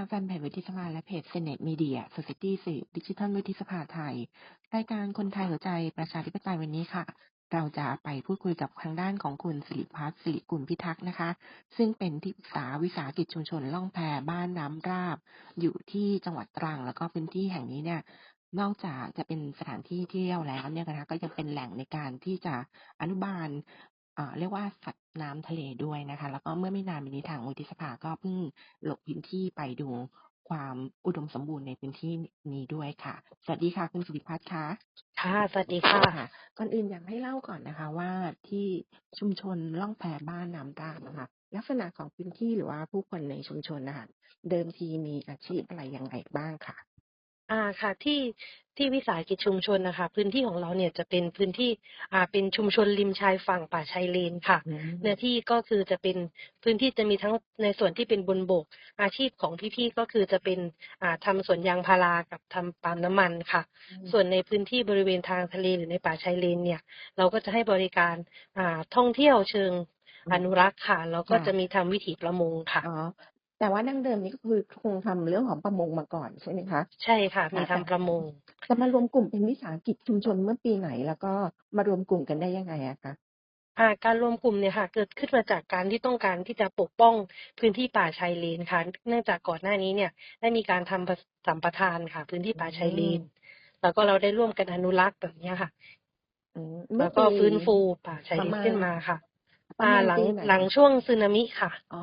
สดีค่ะแฟนเพจวุฒิสภาและเพจ Senate Media Society สื่อดิจิทัลวุฒิสภาไทย รายการคนไทยหัวใจประชาธิปไตยวันนี้ค่ะ เราจะไปพูดคุยกับทางด้านของคุณสิริพัฒน์สิริกุลพิทักษ์นะคะ ซึ่งเป็นที่ปรึกษาวิสาหกิจชุมชนล่องแพบ้านน้ำราบ อยู่ที่จังหวัดตรัง แล้วก็พื้นที่แห่งนี้เนี่ยนอกจากจะเป็นสถานที่เที่ยวแล้วเนี่ยนะคะก็ยังเป็นแหล่งในการที่จะอนุบาล เรียกว่าสัตว์น้ำทะเลด้วยนะคะ แล้วก็เมื่อไม่นานมานี้ทางวุฒิสภาก็เพิ่งลงพื้นที่ไปดูความอุดมสมบูรณ์ในพื้นที่นี้ด้วยค่ะ สวัสดีค่ะ คุณสิริพัฒน์คะค่ะ สวัสดีค่ะค่ะ ก่อนอื่นอยากให้เล่าก่อนนะคะ ว่าที่ชุมชนล่องแพบ้านน้ำราบนะคะ ลักษณะของพื้นที่หรือว่าผู้คนในชุมชนน่ะค่ะเดิมทีมีอาชีพอะไรยังไงบ้างคะ? อ่าค่ะที่ที่วิสาหกิจชุมชนน่ะค่ะพื้นที่ของเราเนี่ยจะเป็นพื้นที่อ่าเป็นชุมชนริมชายฝั่งป่าชายเลนค่ะ อืเนื้อมที่ก็คือจะเป็นพื้นที่จะมีทั้งในส่วนที่เป็นบนบก อาชีพของพี่ๆก็คือจะเป็นอ่าทำสวนยางพารากับทำปาล์มน้ำมันค่ะอืมส่วนในพื้นที่บริเวณทางทะเลหรือในป่าชายเลนเนี่ย เราก็จะให้บริการอ่าท่องเที่ยวเชิงอือมนุรักษ์ค่ะแล้วคก็่ะ จะมีทำวิถีประมงค่ะ อ๋อ แต่ว่าดั้งเดิมนี่ก็คือคงทำเรื่องของประมงมาก่อนใช่ไหมคะ?ใช่ค่ะคมี่ะทำแต่ประมงจะมารวมกลุ่มเป็นวิสาหกิจชุมชนเมื่อปีไหน?แล้วก็มารวมกลุ่มกันได้ยังไงอะคะ?อ่าการรวมกลุ่มเนี่ยค่ะ เกิดขึ้นมาจากการที่ต้องการที่จะปกป้องพื้นที่ป่าชายเลนค่ะ เนื่องจากก่อนหน้านี้เนี่ย ได้มีการทำปสัมปทานค่ะ พื้นที่อืป่าชายเลนมแล้วก็เราได้ร่วมกันอนุรักษ์แบบเนี้ยค่ะอืมแลเมื่้อวปก็ีฟื้นฟูป่าชายประเลนมาขึ้ณนมาค่ะประ อ่ามาณหลัปงีไหนหลังคะ?ช่วงสึนามิค่ะ อ๋อ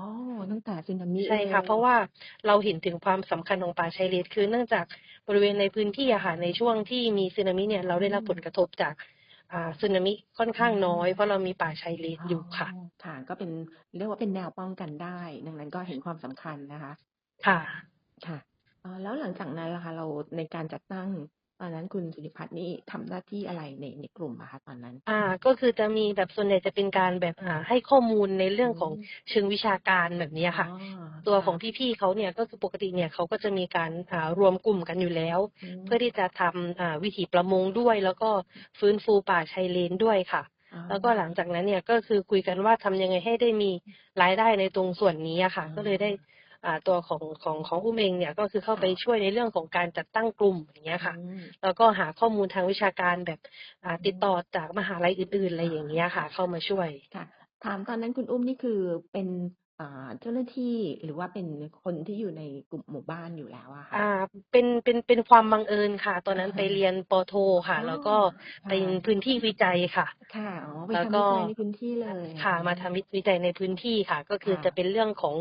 ตั้งแต่สึนามิใช่เลค่ะ เพราะยว่าเราเห็นถึงความสำคัญของป่าชายเลนคือเนื่องจากบริเวณในพื้นที่อะค่ะในช่วงที่มีสึนามิเนี่ยเราอืได้รับผลมกระทบจากอ่าสึนามิค่อนอืข้างน้อยมเพราะเรามีป่าชายเลนอ๋ออยู่ค่ะค่ะก็เป็นเรียกว่าเป็นแนวป้องกันได้ ดังนั้นก็เห็นความสำคัญนะคะ ค่ะ ค่ะอ่าแล้วหลังจากนั้นล่ะคะ เราในการจัดตั้ง ตอนนั้นคุณสิริพัฒน์นี่ทำหน้าที่อะไรในในกลุ่มอะคะตอนนั้น?อ่า ก็คือจะมีแบบส่วนใหญ่จะเป็นการแบบอ่าให้ข้อมูลในเรื่อืองของมเชิงวิชาการแบบเนี้ยอ๋อค่ะ ตัวค่ของะพี่ๆเขาเนี่ยก็คือปกติเนี่ยเขาก็จะมีการอ่ารวมกลุ่มกันอยู่แล้วอืเพื่อที่มจะทำอ่าวิถีประมงด้วย แล้วก็ฟื้นฟูป่าชายเลนด้วยค่ะอ๋อแล้วก็หลังจากนั้นเนี่ยก็คือคุยกันว่าทำยังไงให้ได้มีรายได้ในตรงส่วนนี้อะค่ะอ๋อก็เลยได้อ่า ตัวของของของอุ้มเองเนี่ยก็คือเข้าค่ไปช่วยในเรื่องของการจัดตั้งกลุ่มอย่างเงี้ยอืค่ะมแล้วก็หาข้อมูลทางวิชาการแบบอ่าอืติดต่อมจากมหาลัยอื่นๆอะไรอ๋ออย่างเงี้ยค่ะ เข้ามาช่วยค่ะ ถามตอนนั้นคุณอุ้มนี่คือเป็นอ่า เจ้าหน้าที่หรือว่าเป็นคนที่อยู่ในกลุ่มหมู่บ้านอยู่แล้วอะคอ่าะ?เป็นเป็นเป็นความบังเอิญค่ะ ตอนนั้นไปอะฮะเรียนป.โทค่อ๋ะอแล้วก็ค่เป็นะพื้นที่วิจัยค่ะ ค่ะอ๋อไปแล้วทำก็วิจัยในพื้นที่เลยค่ะอืมาทำมวิวิจัยในพื้นที่ค่ะ ก็คืคอ่จะะเป็นเรื่องของ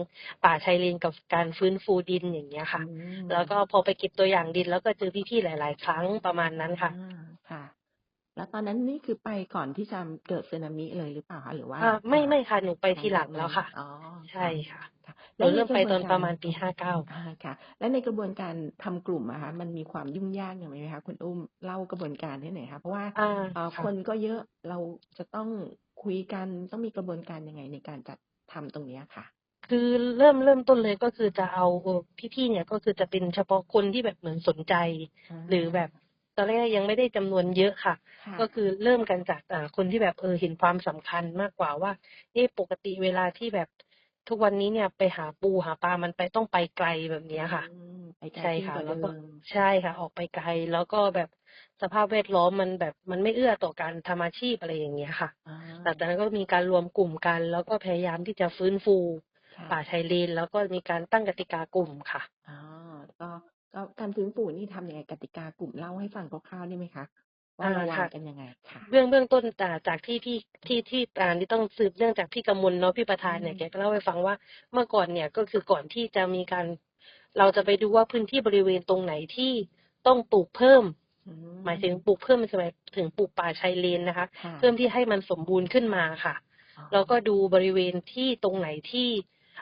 ป่าชายเลนกับการฟื้นฟูดินอย่างเงี้ยอืค่ะ แล้วก็มพอไปเก็บตัวอย่างดิน แล้วก็เจอพี่ๆหลาย ๆ ครั้งประมาณนั้นค่ะอาค่ะ แล้วตอนนั้นนี่คือไปก่อนที่จะเกิดสึนามิเลยหรือเปล่าคะ?หรือว่าอ่าไม่อ่าไม่ค่ะหนูไปหลัทีงหลจััากงนแล้ั้วนค่ะอ๋อใช่ค่ะค่ะค่ะหแลนู้วใเนริ่มกรไปะบวตนอนกาประรมาณปี59อาค่ะ แล้วในกระบวนการทำกลุ่มอะคะมันมีความยุ่งยากยังไงไหมคะ?คุณอุ้มเล่ากระบวนการให้หน่อยค่ะเพราะว่าอาเอ่อค่คะนก็เยอะเราจะต้องคุยกันต้องมีกระบวนการยังไงในการจัดทำตรงเนี้ยค่ะ?คือเริ่มเริ่มต้นเลยก็คือจะเอาเอ่อพี่ๆเนี่ยก็คือจะเป็นเฉพาะคนที่แบบเหมือนสนใจอหรือแบบา ตอนแรกยังไม่ได้จำนวนเยอะค่ะค่ก็ะคือเริ่มกันจากอ่าคนที่แบบเออเห็นความสำคัญมากกว่าว่าเอ๊ะปกติเวลาที่แบบทุกวันนี้เนี่ยไปหาปูหาปลา มันไปต้องไปไกลแบบอเนี้ืยค่ะมไปไกลใช่คขึ้น่ะกว่าแลเ้ดวิก็มใช่ค่ะ ออกไปไกลแล้วก็แบบสภาพแวดล้อมมันแบบมันไม่เอื้อต่อการทำอาชีพอะไรอย่างเงี้ยค่ะอาหลังจากนั้นก็มีการรวมกลุ่มกัน แล้วก็พยายามที่จะฟื้นฟูค่ป่าะชายเลนแล้วก็มีการตั้งกติกากลุ่มค่ะอ๋อก็ ก็การฟื้นฟูนี่ทำยังไง?กติกากลุ่มเล่าให้ฟังคร่าวๆได้ไหมคะ?ว่อาาเราวาค่งะกันยังไง?ค่ะเบื้องเบื้องต้นอ่าจากที่พี่ที่ที่อ่าที่ต้องสืบเนื่องจากพี่กมลเนาะพี่ประอธืานเนี่ยแกมก็เล่าให้ฟังว่าเมื่อก่อนเนี่ยก็คือก่อนที่จะมีการ เราจะไปดูว่าพื้นที่บริเวณตรงไหนที่ต้องปลูกเพิ่มอืหมายถึงมปลูกเพิ่มหมายถึงปลูกป่าชายเลนนะคะค่เพิ่ะมที่ให้มันสมบูรณ์ขึ้นมาค่ะอ๋แล้วก็อดูบริเวณที่ตรงไหนที่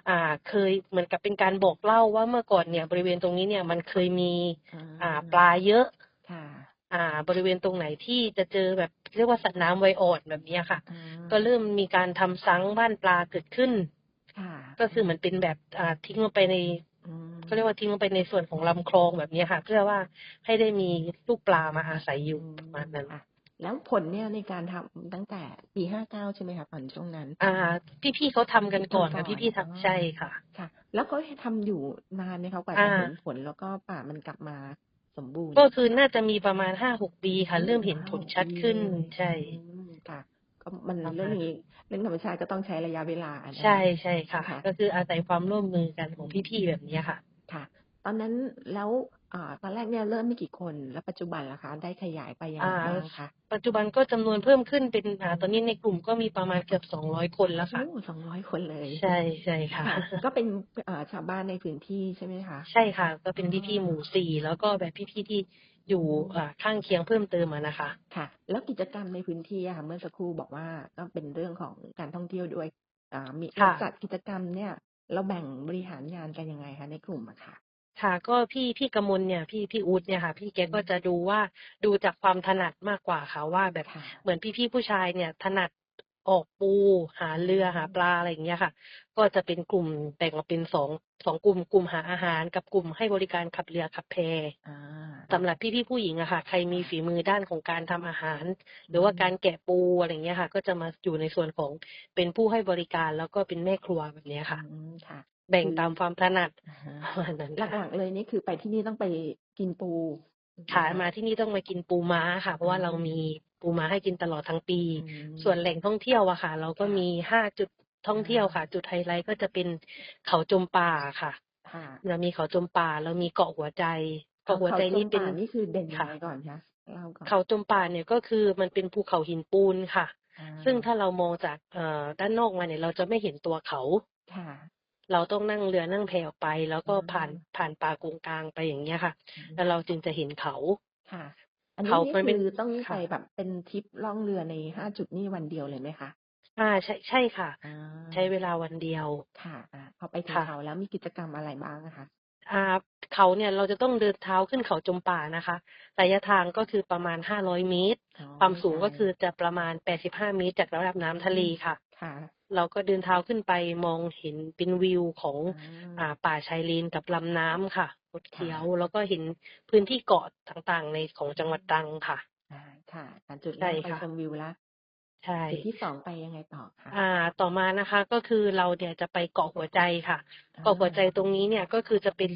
อ่าเคยเหมือนกับเป็นการบอกเล่าว่าเมื่อก่อนเนี่ย บริเวณตรงนี้เนี่ยมันเคยมีอาอ่าปลาเยอะค่ะอ่า บริเวณตรงไหนที่จะเจอแบบเรียกว่าสัตว์น้ำวัยอ่อนแบบเนี้ยค่ะอาก็เริ่มมีการทำซั้งบ้านปลาเกิดขึ้นค่ะก็คือเหมือนเป็นแบบอ่าทิ้งลงไปในอืมเขาเรียกว่าทิ้งลงไปในส่วนของลำคลองแบบเนี้ยค่ะ เพื่อว่าให้ได้มีลูกปลามาอาศัยออยู่ืมประมาณนั้นค่ะ แแล้วผลเนี่ยในการทำตั้งแต่ปี59ใช่ไหมคะตอนช่วงนั้น อ่า พี่ๆเขาทำกันก่อนค่ะทำก่อนพี่ๆอ๋อทำใช่ค่ะ ค่ะ แล้วเขาทำอยู่นานไหมคะกว่าอ่าจะเห็นผลแล้วก็ป่ามันกลับมาสมบูรณ์ ก็คือน่าจะมีประมาณห้าหกปีค่ะ เริ่มเห็นผลชัดขึ้นใช่อืมค่ะก็มันประมาณเรื่องนี้เรื่องธรรมชาติก็ต้องใช้ระยะเวลานะคะใช่ใช่ค่ะค่ะ ก็คืออาศัยความร่วมมือกันของพี่ๆแบบนี้ค่ะ ค่ะ ตอนนั้นแล้วอ่า ตอนแรกเนี่ยเริ่มไม่กี่คน แล้วปัจจุบันล่ะคะ ได้ขยายไปยังไงอ่าบ้างคะปัจจุบันก็จำนวนเพิ่มขึ้นเป็นอ่าตอนนี้ในกลุ่มก็มีประมาณเกือบสองร้อยคนแล้วค่ะโอ้สองร้อยคนเลย ใช่ใช่ค่ะค่ะก็เป็นอ่าชาวบ้านในพื้นที่ใช่ไหมคะใช่ค่ะ ก็เป็นพี่ๆหมู่สี่แล้วก็แบบพี่ๆที่อยู่อ่าข้างเคียงเพิ่มเติมอะนะคะ ค่ะ แล้วกิจกรรมในพื้นที่อะค่ะเมื่อสักครู่บอกว่าก็เป็นเรื่องของการท่องเที่ยวด้วยอ่ามีค่ะจัดกิจกรรมเนี่ยเราแบ่งบริหารงานกันยังไงคะในกลุ่มอะค่ะ ค่ะ ก็พี่พี่กมลเนี่ย พี่พี่อู๊ดเนี่ยค่ะ พี่แกก็จะดูว่าดูจากความถนัดมากกว่าค่ะว่าแบบค่ะ เหมือนพี่ๆผู้ชายเนี่ย ถนัดออกปูหาเรือหาปลาอะไรอย่างเงี้ยค่ะ ก็จะเป็นกลุ่มแบ่งออกเป็นสองสองกลุ่มกลุ่มหาอาหารกับกลุ่มให้บริการขับเรือขับแพ อ่า สำหรับพี่ๆผู้หญิงอะค่ะ ใครมีฝีมือด้านของการทำอาหาร หรือว่าการแกะปูอะไรอย่างเงี้ยค่ะ ก็จะมาอยู่ในส่วนของเป็นผู้ให้บริการแล้วก็เป็นแม่ครัวแบบเนี้ยค่ะ อืมค่ะ แบ่งคือตามความถนัดอ่าฮะประมาณนั้นหค่ะลักๆเลยนี่คือไปที่นี่ต้องไปกินปูค่ะนคมาที่นี่ต้องมากินปูม้าค่ะ เพราะว่าอืมเรามีปูม้าให้กินตลอดทั้งปีอืมส่วนแหล่งท่องเที่ยวอะค่ะ เราก็ค่ะมีห้าจุดท่องเที่ยวอ่าค่ะ จุดไฮไลท์ก็จะเป็นเขาจมป่าค่ะค่ะเรามีเขาจมป่า เรามีเกาะหัวใจเกาะหัวใจเขานี่เป็นป่านี่คือเด่นยังค่ะไงก่อนคะเล่าก่อนเขาจมป่าเนี่ยก็คือมันเป็นภูเขาหินปูนค่ะอ่าซึ่งถ้าเรามองจากเอ่อด้านนอกมาเนี่ย เราจะไม่เห็นตัวเขาค่ะ เราต้องนั่งเรือนั่งแพออกไป แล้วก็อ่าผ่านผ่านป่ากงกลางไปอย่างเงี้ยค่ะอืมแล้วเราจึงจะเห็นเขาค่ะอันนี้เขานี่มันเป็นคือต้องค่ะไปแบบเป็นทริปล่องเรือในห้าจุดนี่วันเดียวเลยไหมคะอ่าใช่ใช่ค่ะอ่าใช้เวลาวันเดียวค่ะอ่าพอไปถึงค่ะเขาแล้วมีกิจกรรมอะไรบ้างนะคะอ่าเขาเนี่ยเราจะต้องเดินเท้าขึ้นเขาจมป่านะคะระยะทางก็คือประมาณ500เมตรอ๋อความสูงไกลก็คือจะประมาณ85เมตรจากระดับน้ำทะเลค่ะ ค่ะ เราก็เดินเท้าขึ้นไปมองเห็นเป็นวิวของอ่อ่าาป่าชายเลนกับลำน้ำค่ะคดค่ะเคี้ยวแล้วก็เห็นพื้นที่เกาะต่างๆ ในของจังหวัดตรังค่ะอ่าค่ะอ่าจุดแรใช่กไปค่ะชมวิวแล้วใช่จุดที่สองไปยังไงต่อคะอ่า ต่อมานะคะ ก็คือเราเนี่ยจะไปเกาะหัวใจค่ะอ่าเกาะหัวใจตรงนี้เนี่ยก็คือจะเป็น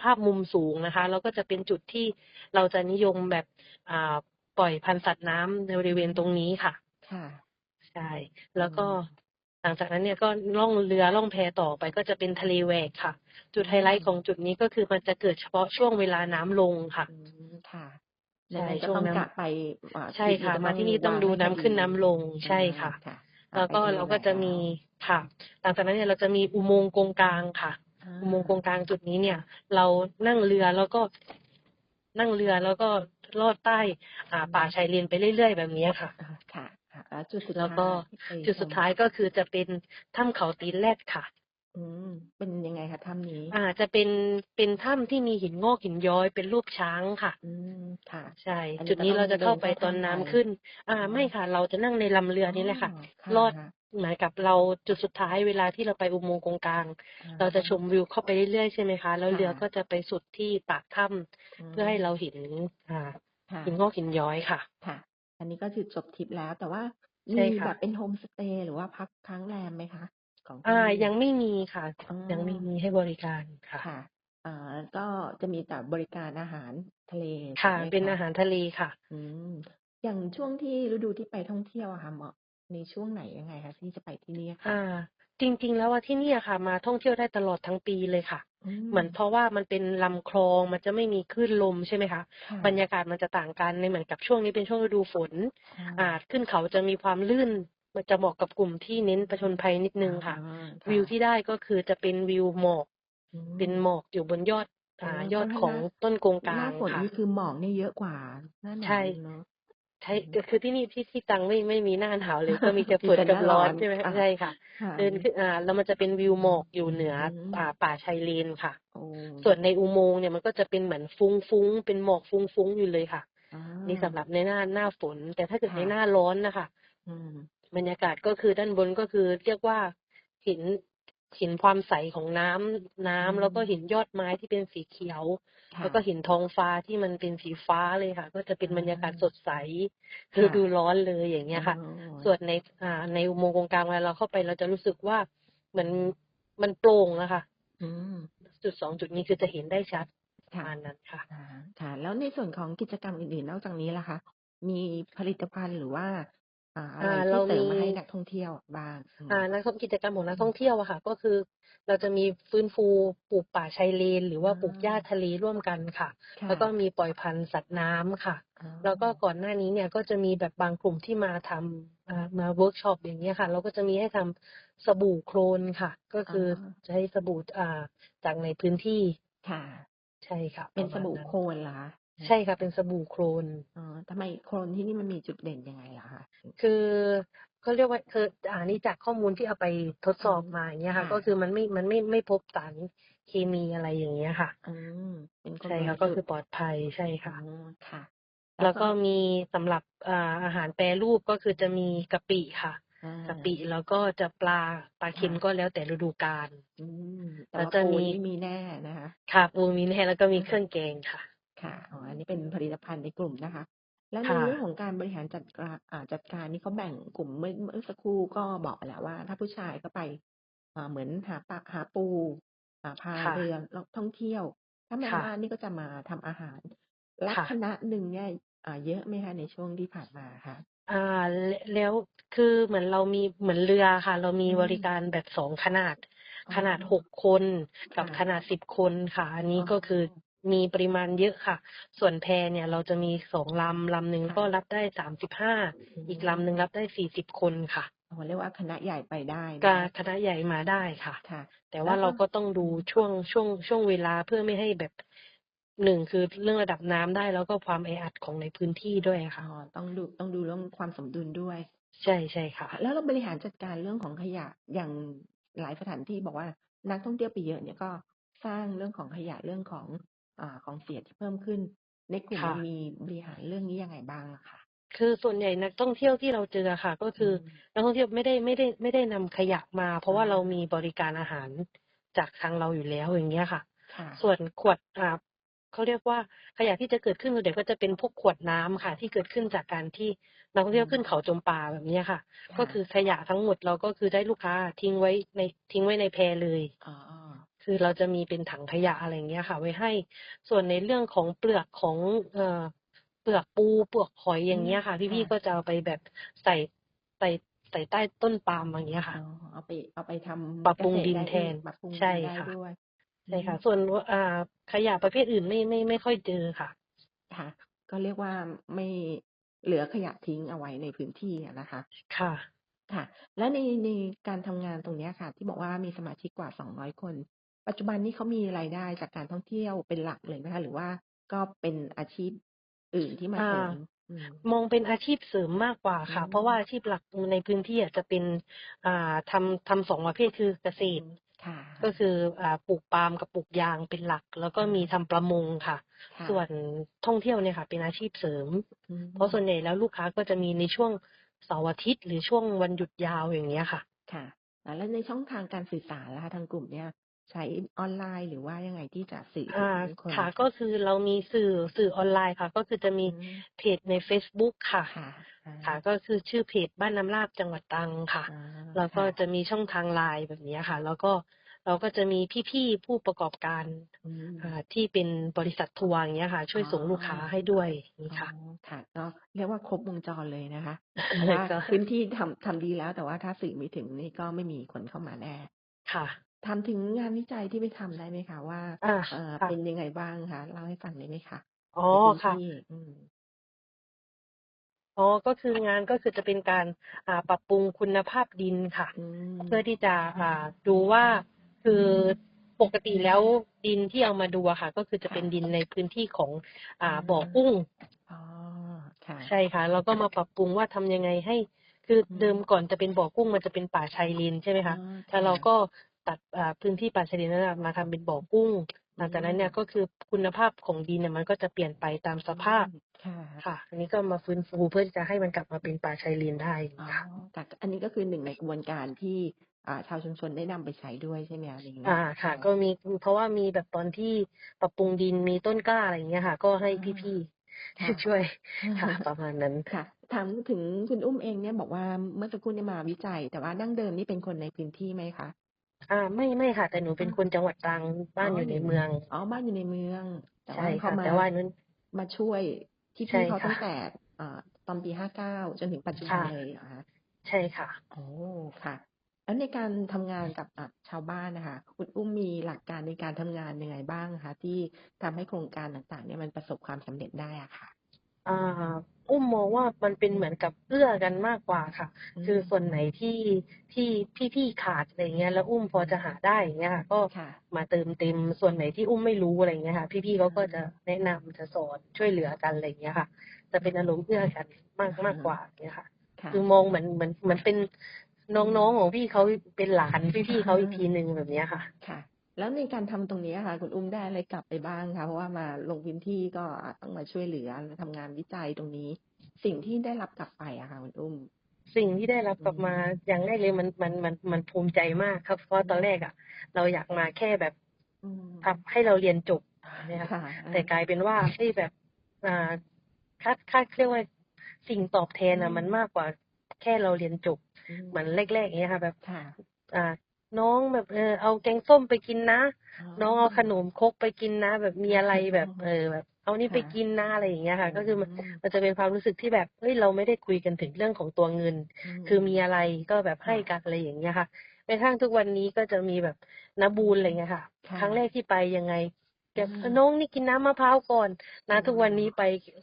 ภาพมุมสูงนะคะ แล้วก็จะเป็นจุดที่เราจะนิยมแบบอ่าปล่อยพันธุ์สัตว์น้ำในบริเวณตรงนี้ค่ะ ค่ะ ใช่ แล้วก็อืมหลังจากนั้นเนี่ยก็ล่องเรือล่องแพต่อไปก็จะเป็นทะเลแหวกค่ะ จุดไฮไลท์ของจุดนี้ก็คือมันจะเกิดเฉพาะช่วงเวลาน้ำลงค่ะอืมค่ะใช่ดังนั้นก็ช่วงต้องน้ำกะไปอ่าใช่ทริปค่ะจะมาที่นี่ต้องวางดูให้น้ำพอขึ้นน้ำลงใช่อ่าค่ะค่ะ อ่าแล้วไปก็ทะเลเราแหวก็กจะแล้วมีค่ะ หลังจากนั้นเนี่ยเราจะมีอุโมงค์กงกลางค่ะอ่าอุโมงค์กงกลางจุดนี้เนี่ย เรานั่งเรือแล้วก็นั่งเรือแล้วก็ลอดใต้ อ่า ป่าชายเลนไปเรื่อยๆแบบนี้ค่ะ อ่าค่ะ ค่ะแล้วจุดสุดแล้วก็ท้ายที่ไปจุดสุดชมท้ายก็คือจะเป็นถ้ำเขาตีนแรดค่ะ อืมเป็นยังไงคะถ้ำนี้ อ่า จะเป็นเป็นถ้ำที่มีหินงอกหินย้อยเป็นรูปช้างค่ะ อืมค่ะ ใช่อันนี้จุดนี้ก็ต้เราองจะเข้าเดินไปเข้าตอนถ้ำน้ำไปขึ้น อ่าอ๋อไม่ค่ะ เราจะนั่งในลำเรือนี่แหละค่ะอ๋อค่ะลอดค่ะเหมือนกับเราจุดสุดท้ายเวลาที่เราไปอุโมงค์กงกลางอ่าเราจะชมวิวเข้าไปเรื่อยๆใช่ไหมคะแล้วค่ะเรือก็จะไปสุดที่ปากถ้ำอืมเพื่อให้เราเห็นอ่าค่ะหินงอกหินย้อยค่ะค่ะ อันนี้ก็คือจบทริปแล้ว แต่ว่าใช่มีค่ะ แบบเป็นโฮมสเตย์หรือว่าพักค้างแรมไหมคะ ของที่อ่า นี่ยังไม่มีค่ะ อ๋อ ยังไม่มีให้บริการค่ะ ค่ะ อ่า ก็จะมีแต่บริการอาหารทะเลถูค่ะ กไหมเป็นคะ อาหารทะเลค่ะ อืม อย่างช่วงที่ฤดูที่ไปท่องเที่ยวอะค่ะเหมาะในช่วงไหนยังไงคะที่จะไปที่นี่ค่ะ อ่า จริง ๆ แล้วว่าที่เนี่ยค่ะ มาท่องเที่ยวได้ตลอดทั้งปีเลยค่ะ อืมเหมือนเพราะว่ามันเป็นลำคลอง มันจะไม่มีคลื่นลม ใช่ไหมคะ ค่ะ บรรยากาศมันจะต่างกัน ในเหมือนกับช่วงนี้เป็นช่วงฤดูฝนอ่าอ่า ขึ้นเขาจะมีความลื่น มันจะเหมาะกับกลุ่มที่เน้นประชนภัยนิดนึงค่ะอ่าวิวที่ได้ก็คือจะเป็นวิวหมอก อืม เป็นหมอกอยู่บนยอดอ่าโอ้ยอดถ้าของหน้าต้นกงกหลาน้างฝนค่ะ นี่คือหมอกนี่เยอะกว่าหน้าหนาใช่ วเนาะ ใช่อืมคือที่นี่ที่ที่ตังไม่ไม่มีหน้าหนาวเลยก็มีแต่มีฝนแต่หกับน้าร้ร้ออนนใช่ไหมอ่าใช่ค่ะค่ะ เดินขึ้นอ่าแล้วมันจะเป็นวิวหมอกอยู่เหนืออืมอ่าป่าชายเลนค่ะโอ้ส่วนในอุโมงค์เนี่ยมันก็จะเป็นเหมือนฟุ้งๆเป็นหมอกฟุ้งๆอยู่เลยค่ะอ่านี่สำหรับในหน้าหน้าฝน แต่ถ้าเกิดค่ะในหน้าร้อนนะคะอืมบรรยากาศก็คือด้านบนก็คือเรียกว่าเห็น เห็นความใสของน้ำน้อืำแล้วก็เห็มนยอดไม้ที่เป็นสีเขียวค่แล้วก็ะเห็นท้องฟ้าที่มันเป็นสีฟ้าเลยค่ะ ก็จะเป็อนบรรยากาศสาดใสคฤ่ะดูร้อนเลยอย่างเงี้อ๋ยอค่ะ ส่วนในอ่าในอุโมงค์ตรงกลางเวลาเราเข้าไปเราจะรู้สึกว่าเหมือนมันโปร่งอะค่ะอืมจุด2จุดนี้คือจะเห็นได้ชัดประค่ะมาณนั้นค่ะอาค่ะ แล้วในส่วนของกิจกรรมอื่นๆนอกจากนี้ล่ะคะ มีผลิตภัณฑ์หรือว่า อ่าอะอ่าไรเรที่าเสริมมีมาให้นักท่องเที่ยวบ้าง?อือ่ามนักท่องกิจกรรมของนักอืท่อมงเที่ยวอะค่ะ ก็คือ เราจะมีฟื้นฟูปลูกป่าชายเลน หรืออว่าปลูกหญ้าาทะเลร่วมกันค่ะค่แล้วก็ะมีปล่อยพันธุ์สัตว์น้ำค่ะอ๋อแล้วก็ก่อนหน้านี้เนี่ยก็จะมีแบบบางกลุ่มที่มาทำอ่ามาเวิร์กช็อปอย่างเงี้ยค่ะ เราก็จะมีให้ทำสบู่โคลนค่ะ ก็อ๋คืออใช้สบู่อ่าจากในพื้นที่ค่ะ ใช่ค่ะ เปป็นระสมาณบู่นั้โคนลนเหรอคะ?อื ใช่มค่ะเป็นสบู่โคลนอ๋อทำไมโคลนที่นี่มันมีจุดเด่นยังไงเหรอคะ?อืมคือเขาเรียกว่าคืออ่านี่จากข้อมูลที่เอาไปทดอืสอบมมาอย่างเงี้ยคค่ะ่ก็ะคือมันไม่มันไม่ไม่พบสารเคมีอะไรอย่างเงี้ยค่ะอืมเป็นคใช่นบค่ะริก็สุคทือธิ์ปลอดภัยใช่อ๋คอะค่ะ แล้แล้ววก็ก็มีสำหรับอ่าอาหารแปรรูปก็คือจะมีกะปิค่ะออากะปิแล้วก็จะปลาปลาคเค็่มะก็แล้วแต่ฤดูกาลอืมแต่แล้วว่าจะปูมีนี่มีแน่นะคะค่ะปูมีแน่แล้วก็มีอืเครื่องแกงค่ะ ค่ะอ๋ออันนี้เป็นผลิตภัณฑ์ในกลุ่มนะคะ แล้วคใน่เรื่องะของการบริหารจัดกราอ่าจัดการนี่เขาแบ่งกลุ่มเมื่อเมื่อสักครู่ก็บอกไปแล้วว่า ถ้าผู้ชายก็ไปอ่าเหมือนหาปลาหาปูอ่าพาค่เรืะอลท่องเที่ยว ถ้าแม่ค่บ้าะนนี่ก็จะมาทำอาหารลัค่ะ คณะหนึ่งเนี่ยอ่าเยอะไหมคะในช่วงที่ผ่านมาอะคะ?อ่าลแล้วคือเหมือนเรามีเหมือนเรืออะค่ะ เรามีอืบริกมารแบบ2ขนาด อ๋อขนาด6คนคกั่บะขนาด10คนค่ะ อันนอี้๋ก็คืออ มีปริมาณเยอะค่ะ ส่วนแพเนี่ยเราจะมี2ลำลำหนึ่งค่ก็ะรับได้35อือีกลำหนึ่งมรับได้40คนค่ะอ๋อเรียกว่าคณะใหญ่ไปได้กนะคะคณะใหญ่มาได้ค่ะค่ะ แต่แลว้่าวเรก็าก็ต้องอดูืมช่วงช่วงช่วงเวลาเพื่อไม่ให้แบบ1คือเรื่องระดับน้ำได้แล้วก็ความแออัดของในพื้นที่ด้วยอะคอ๋่ะอต้องดูต้องดูเรื่องความสมดุลด้วย ใช่ใช่ค่ะค่ะ แล้วเราบริหารจัดการเรื่องของขยะอย่างหลายสถานที่บอกว่านักท่องเที่ยวไปเยอะเนี่ยก็สร้างเรื่องของขยะเรื่องของ อ่าของเสียที่เพิ่มขึ้น ในกลุ่มค่เราะมีบริหารเรื่องนี้ยังไงบ้างอะคะ?คือส่วนใหญ่นักท่องเที่ยวที่เราเจออะค่ะ ก็อืคือมนักท่องเที่ยวไม่ได้ไม่ได้ไม่ได้นำขยะมา เพราะว่าเราอามีบริการอาหารจากทางเราอยู่แล้วอย่างเงี้ยค่ะค่ะ ส่วนขวดอ่าเขาเรียกว่าขยะที่จะเกิดขึ้นส่วนใหญ่ก็จะเป็นพวกขวดน้ำค่ะ ที่เกิดขึ้นจากการที่นักท่ออืงเที่ยวขึ้นเขามจมปาแบบเนี้ยค่ะคก็่ะคือขยะทั้งหมดเราก็คือจะให้ลูกค้าอะทิ้งไว้ในทิ้งไว้ในแพเลยอ๋อ คือเราจะมีเป็นถังขยะอะไรอย่างเงี้ยค่ะ ไว้ให้ ส่วนในเรื่องของเปลือกของเอ่อเปลือกปูเปลือกหอยออืย่างมเงี้ยค่ะค่พี่ะๆก็จะเอาไปแบบใส่ใส่ใส่ใต้ต้นปาล์มอย่างเงี้ยค่อะ๋อเอาไปเอาไปทปรับำเกปรุงดษตรินได้แทด้วยนปรับปรุงใชดิ่นได้ค่ะด้วยอืใช่ค่ะมส่วนวอ่าขยะประเภทอื่นไม่ไม่ไม่ค่อยเจอค่ะ ค่ะ ก็เรียกว่าไม่เหลือขยะทิ้งเอาไว้ในพื้นที่อะนะคะ ค่ะ ค่ะ แล้วในในการทำงานตรงเนี้ยค่ะ ที่บอกว่ามีสมาชิกกว่า200คน ปัจจุบันนี้เขามีรายได้จากการท่องเที่ยวเป็นหลักเลยไหมคะ?หรือว่าก็เป็นอาชีพอื่นที่มาอ่เสริาม?อืมมองเป็นอาชีพเสริมมากกว่าอืค่ะ เพราะว่ามอาชีพหลักอือในพื้นที่อะจะเป็นอ่าทำทำ2ประเภทคือเกษอืตรมค่ะก็คืออ่าปลูกปาล์มกับปลูกยางเป็นหลัก แล้วก็อามีทำประมงค่ะค่ส่วะนท่องเที่ยวเนี่ยค่ะ เป็นอาชีพเสริมอืเพราะส่วนมใหญ่แล้วลูกค้าก็จะมีในช่วงเสาร์อาทิตย์ หรือช่วงวันหยุดยาวอย่างเงี้ยค่ะ ค่ะอ่าแล้วในช่องทางการสื่อสารล่ะคะทางกลุ่มเนี่ย ใช้ออนไลน์หรือว่ายังไงที่จะสื่ออถึางคน?ค่ะ ก็คือเรามีสื่อสื่อออนไลน์ค่ะ ก็คือจะมีอืมเพจในเฟซบุ๊กค่ะ ค่ะอค่ะาก็คือชื่อเพจบ้านน้ำลาดจังหวัดตรังค่ะอ๋อแล้วคก็่ะจะมีช่องทาง LINE แบบเนี้ยค่ะ แล้วก็เราก็จะมีพี่ๆผู้ประกอบการอือ่ามที่เป็นบริษัททัวร์อย่างเงี้ยค่ะ ช่อ๋อวยส่งลูกค้าให้ด้วยงี้อ๋อค่ะค่ะก็เรียกว่าครบวงจรเลยนะคะเพราะว่าก็พื้นที่ทำทำดีแล้วแต่ว่าถ้าสื่อไม่ถึงนี่ก็ไม่มีคนเข้ามาแน่ค่ะ ถามถึงงานวิจัยที่ไปทำได้ไหมคะว่าอาเอ่อค่เป็ะนยังไงบ้างคะ?เล่าให้ฟังได้ไหมคะ?อ๋อในพื้นคท่ะี่ อืม อ๋อ ก็คืองานก็คือจะเป็นการอ่าปรับปรุงคุณภาพดินค่ะ อืเพื่อมที่จะอ่าดูว่าคือปกติแล้วดินที่เอามาดูอะค่ะ ก็คือจะคเป็นดินในพื้นที่ของออ่าาบ่อกุ้ง อ๋อค่ะ ใช่ค่ะเราก็มาปรับปรุงว่าทำยังไงให้ คืออืเดิมมก่อนจะเป็นบ่อกุ้งมันจะเป็นป่าชายเลนใช่ไหมอ๋อคะคแล้ว่เราะก็ ตัดอ่าพื้นที่ป่าชายเลนนั้นน่ะมาทำเป็นบ่อกุ้งหอืลังจากนั้นเนี่ยมก็คือคุณภาพของดินเนี่ยมันก็จะเปลี่ยนไปตามอืสภาพมค่ะค่ะ อันนี้ก็มาฟื้นฟูเพื่อที่จะให้มันกลับมาเป็นป่าชายเลนได้อ๋อค่ะค่ะอันนี้ก็คือหนึ่งในกระบวนการที่อ่าชาวชุมชนได้นำไปใช้ด้วยใช่ไหมคะอย่างงี้อ่าค่ะอ๋อก็มีเพราะว่ามีแบบตอนที่ปรับปรุงดินมีต้นกล้าอะไรอย่างเงี้ยค่ะ ก็ให้อาพี่ค่ะๆช่วยค่ะประมาณนั้นค่ะถามถึงคุณอุ้มเองเนี่ยบอกว่าเมื่อสักครู่เนี่ยมาวิจัย แต่ว่าดั้งเดิมนี่เป็นคนในพื้นที่ไหมคะ อ่าไม่ไม่ค่ะ แต่หนูเป็อ้นอคนจังหวัดตรังบ้าอ๋นออยู่อในยู่เมือง อ๋อบ้านอยู่ในเมือง แต่ใช่ว่าเขาค่ะ มาแต่ว่านู้น มาช่วยใช่พี่ๆเขาค่ตั้ะงแต่อ่าตอนปี59จนถึงปัจจุคบั่ะนเลยเหรอคะ?ใช่ค่ะอ๋อค่ะ แล้วในการทำงานกับอ่าชาวบ้านน่ะค่ะคุณอุ้มมีหลักการในการทำงานยังไงบ้างอะคะที่ทำให้โครงการต่างๆ เนี่ยมันประสบความสำเร็จได้อะค่ะ? อ่าอุ้มมองว่ามันเป็นเหมือนกับเอื้อกันมากกว่าค่ะอืคือมส่วนไหนที่ที่พี่ๆขาดอะไรอย่างเงี้ยแล้วอุ้มพอจะหาได้อย่างเงี้ยค่ะ ก็ค่ะมาเติมเต็มส่วนไหนที่อุ้มไม่รู้อะไรอย่างเงี้ยค่ะ พี่ๆเขาก็จะอาแนะนำจะสอนช่วยเหลือกันอะไรอย่างเงี้ยค่ะ จะเป็นอารมณ์เอื้อกันมากอะมากฮะกว่าอย่างเงี้ยค่ะค่ะ คือมองเหมือนเหมือนเหมือนเป็นนอื้องมๆของพี่เขาเป็นหลานอพี่ๆเขาอีกทีหนึ่งแบบเนี้ยค่ะค่ะ แล้วในการทำตรงนี้อะค่ะ คุณอุ้มได้อะไรกลับไปบ้างคะ?เพราะว่ามาลงพื้นที่ก็อ่าต้องมาช่วยเหลือทำงานวิจัยตรงนี้ สิ่งที่ได้รับกลับไปอะค่ะคุณอุ้ม สิ่งที่ได้รับอืกลับมามอย่างแรกเลยมันมันมันมันภูมิใจมากครับ เพราะอืตอนแรมกอะเราอยากมาแค่แบบอืมทำให้เราเรียนจบเนี่ยค่ะค่ะอแต่กลายเป็นว่าเฮ้ยแบบอ่าค่าค่าเขาเรียกว่าสิ่งตอบแทนอือะมันมมากกว่าแค่เราเรียนจบอืมเหมือนแรกๆอย่างเงี้ยค่ะ แบบค่ะอ่า น้องแบบ เออ เอาแกงส้มไปกินนะ อ๋อ น้องเอาขนมครกไปกินนะ แบบมีอะไรแบบ เออ แบบ เอานี่ค่ไปะกินนะอะไรอย่างเงี้ยค่ะอืก็คือมันมมันจะเป็นความรู้สึกที่แบบเฮ้ยเราไม่ได้คุยกันถึงเรื่องของตัวเงิน อืคือมีมอะไรก็แบบคให้่ะ กันอะไรอย่างเงี้ยค่ะแม้กระทั่งทุกวันนี้ก็จะมีแบบน้าอืบูนอะไรมเงี้ยค่ะค่ครั้งแระกที่ไปยังไง แกอเออาน้องนี่กินน้ำมะพร้าวก่อนอน้าทุกวันนี้าไป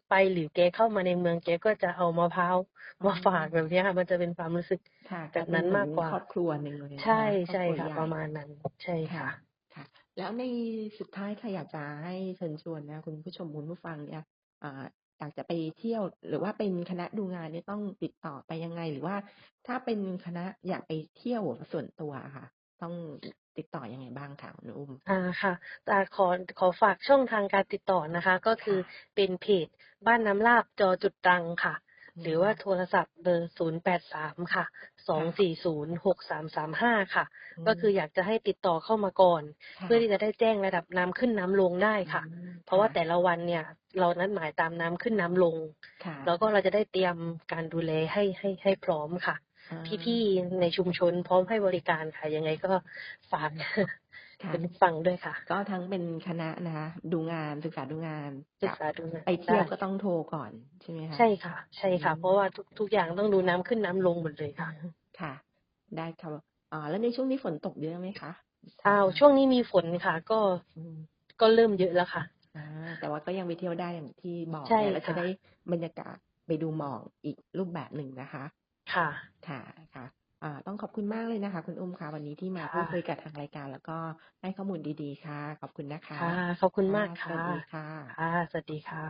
ไปหรือแกเข้ามาในเมืองแกก็จะเอามะพร้าวอ๋มาฝากอแบบเนี้ยค่ะ มันจะเป็นความรู้สึกค่ะแบกลาบยเป็นั้นนเหมือมานกกว่าครอบครัวหนึ่งเลยใช่นะคะครอบใช่ครัวค่ะใหญประมาณนั้น ใช่ค่ะค่ะ ค่ะ แล้วในสุดท้ายค่ะอยากจะให้เชิญชวนนะคุณผู้ชมคุณผู้ฟังเนี่ยอ่าอยากจะไปเที่ยวหรือว่าเป็นคณะดูงานเนี่ยต้องติดต่อไปยังไง?หรือว่าถ้าเป็นคณะอยากไปเที่ยวส่วนตัวอะค่ะ ต้อง ติดต่อยังไงบ้างคะคุณอุ้ม?อาค่ะอ่าขอขอฝากช่องทางการติดต่อนะคะ ก็คืค่อะเป็นเพจบ้านน้ำลาบจ.ตรังค่ะอืหรือว่ามโทรศัพท์เบอร์083ค่ะค่ะ2406335ค่ะอืก็คือมอยากจะให้ติดต่อเข้ามาก่อนค่เพื่อที่ะจะได้แจ้งระดับน้ำขึ้นน้ำลงได้อืค่ะมเพคราะว่า่ะแต่ละวันเนี่ย เรานัดหมายตามน้ำขึ้นน้ำลงค่ะแล้วก็เราจะได้เตรียมการดูแลให้ให้ให้พร้อมค่ะอา พี่ๆในชุมชนพร้อมให้บริการค่ะยังไงก็ฝากค่คุะณผู้ฟังด้วยค่ะ ก็ทั้งเป็นคณะนะคะดูงานศึกษาดูงานศึกกัษาดูงานไปเทไดี่ยวก็ต้องโทรก่อนใช่ไหมคใชะ?่ค่ะ ใช่อืค่ะ เพราะมว่าทุกทุกอย่างต้องดูน้ำขึ้นน้ำลงหมดเลยอค่ะาค่ะ ได้ค่ะอ่าแล้วในช่วงนี้ฝนตกเยอะไหมคะ?ทาอ้าวงช่วงนี้มีฝนค่ะ ก็อืมก็เริ่มเยอะแล้วค่ะอาแต่ว่าก็ยังไปเที่ยวได้อย่างที่บอกใช่เนี่ยแล้วคจะ่ะได้บรรยากาศไปดูหมอกอีกรูปแบบหนึ่งนะคะ ค่ะค่ะค่ะอ่าต้องขอบคุณมากเลยนะคะ คุณอุ้มค่ะ วันนี้ที่มาคพู่ะดคุยกับทางรายการ แล้วก็ให้ข้อมูลดีๆ ค่ะ ขอบคุณนะคะค่ะขอบคุณค่มากสค่วัะสดีค่ะค่ะสวัสดีค่ะ